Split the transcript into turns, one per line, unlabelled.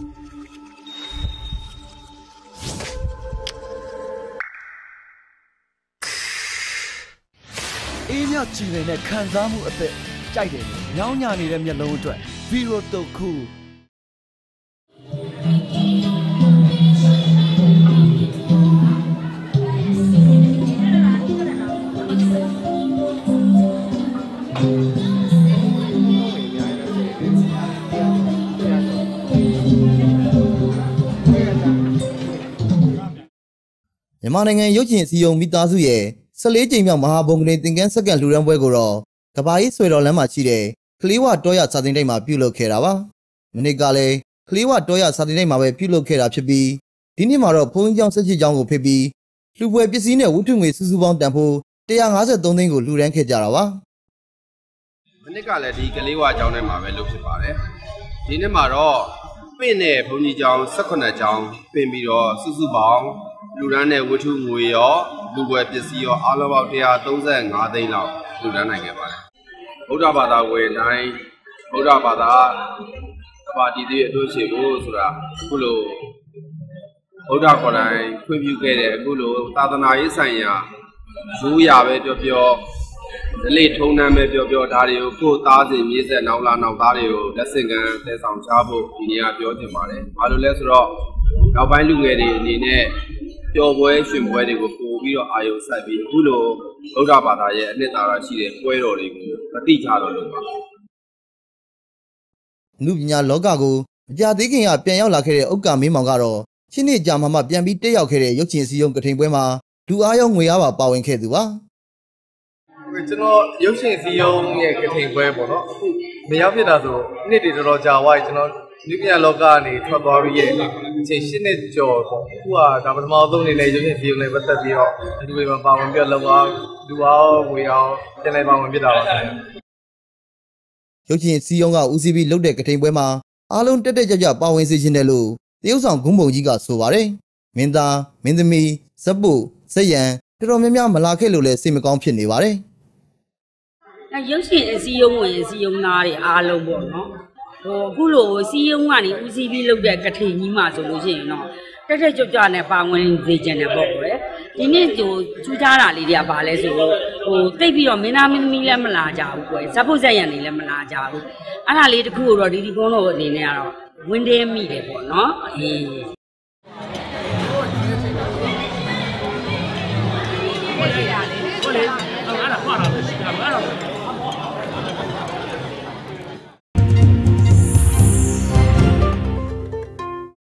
အေးမြကြည်နေတဲ့ခံစားမှုအသက်ကြိုက်တယ်လို့ညောင်းညာနေတဲ့မျက်လုံးအတွက်ဗီရိုတုတ်
မြန်မာနိုင်ငံရုပ်ရှင်စီယုံမိသားစုရဲ့14ကြိမ်မြောက်မဟာဘုံကလေးသင်္ကန်းစက္ကန့်လှူဒန်းပွဲကိုတော့ကဘာကြီးဆွေတော်လမ်းမှာရှိတဲ့ကလေးဝတောရစာတင်တိုက်မှာပြုလုပ်ခဲ့တာပါ။ဒီနေ့ကလည်းကလေးဝတောရစာတင်တိုက်မှာပဲပြုလုပ်ခဲ့တာဖြစ်ပြီးဒီနေ့မှာတော့ဘုန်းကြီးကျောင်းဆက်ချစ်ကျောင်းကိုဖိတ်ပြီးလှူပွဲပစ္စည်းနဲ့ဝတ္ထုငွေစုစုပေါင်းတန်ဖိုး153သိန်းကိုလှူဒန်းခဲ့ကြတာပါ။
မနစ်ကလည်းဒီကလေးဝါကျောင်းထဲမှာပဲလုပ်ဖြစ်ပါတယ်ဒီနေ့မှာတော့ပင့်တဲ့ဘုန်းကြီးကျောင်း18ကျောင်းပင့်ပြီးတော့စုစုပေါင်း လူရန်တဲ့ဝတ္ထုငွေရောလူပွဲပစ္စည်းရောအားလုံးပေါင်း135သိန်းလောက်လူရန်နိုင်ခဲ့ပါတယ်ဗုဒ္ဓဘာသာဝင်တိုင်းဗုဒ္ဓဘာသာကဘာတီတွေအတို့ရှိဖို့ဆိုတာအခုလိုဗုဒ္ဓခေါ်တိုင်းခွင့်ပြုခဲ့တဲ့အခုလိုသာသနာရေးဆိုင်ရာရိုးရာပဲပြောပြောဒလိထုံနှမ်းပဲပြောပြောဒါတွေကိုကိုယ်သားစဉ်မြေးဆက်နောက်လာနောက်သားတွေကိုလက်ဆင့်ကမ်းတဲဆောင်ချဖို့ဒီနေ့ကပြောချင်ပါတယ်။ဘာလို့လဲဆိုတော့နောက်ပိုင်းလူငယ်တွေအနေနဲ့ ပျော်ပွဲရှင်ပွဲတွေကိုပို့ပြီးတော့အာရုံစိုက်ပြီးအခုလိုဗုဒ္ဓဘာသာရဲ့အနှစ်သာရရှိတဲ့ပွဲတော်တွေကိုမတိကြတော့လို့ပါ
နုပညာလောကကိုမကြသေးခင်ကပြန်ရောက်လာခဲ့တဲ့ဥက္ကာမင်းမောင်ကတော့ရှင်းနေကြမှာမှပြန်ပြီးတက်ရောက်ခဲ့တဲ့ရုပ်ရှင်စည်းရုံးကထိန်ပွဲမှာဒူအားရောငွေအားပါပါဝင်ခဲ့သူပါ
ဟုတ်ကဲ့ကျွန်တော်ရုပ်ရှင်စီယုံရဲ့ကထိန်ပွဲပေါ့နော်အခုမရောက်ဖြစ်တာဆိုနှစ်တွေတော်တော်ကြာသွားပြီကျွန်တော်ဒီပညာလောကကနေထွက်သွားပြီးရဲ့ အချိန်ရှင်းနှစ်ကျော်ပေါ့အခုကဒါပထမဆုံးအနေနဲ့ရုပ်ရှင်စီယုံနဲ့ပတ်သက်ပြီးတော့ဒီလိုပဲပါဝင်ပြလောက်အောင်လူအောင်ငွေအောင်ပြန်လဲပါဝင်ဖြစ်တာပါခင်ဗျာ
ရုပ်ရှင်စည်းရုံးကဦးစီးပြီးလုပ်တဲ့ကထိန်ပွဲမှာအားလုံးတက်တက်ကြွကြွပါဝင်စေခြင်းတယ်လို့တရုတ်ဆောင်ဂုံးပုံကြီးကဆိုပါတယ်မင်းသားမင်းသမီးဇက်ပုဇက်ရန်တော်တော်များများမလာခဲ့လို့လည်းစိတ်မကောင်းဖြစ်နေပါတယ်
အဲရုပ်ရှင်အစည်းအရုံးဝင်အစည်းအရုံးသားတွေအားလုံးပေါ့နော် ဟိုအခုလိုစီယုံကနေဦးစီးပြီးလုပ်တဲ့ကထိန်ကြီးမှဆိုလို့ရှိရင်တော့တက်တက်ကြွကြွနဲ့ပါဝင်စေချင်တယ်ပေါ့ကွယ်ဒီနေ့ဟိုကျူးကြတာလေးတွေကဘာလဲဆိုတော့ဟိုတိတ်ပြီးတော့မင်းသားမင်းသမီးလည်းမလာကြဘူးကွယ်ဇက်ဖို့ဇက်ရံတွေလည်းမလာကြဘူးအဲ့ဒါလေးတခုတော့ဒီဒီကုန်းတော်အနေနဲ့ကတော့ဝင်းတယ်မိတယ်ပေါ့နော်အေးဟုတ်လေအဲ့ဒါခွာတာပဲရှိတာမအဲ့ဒါ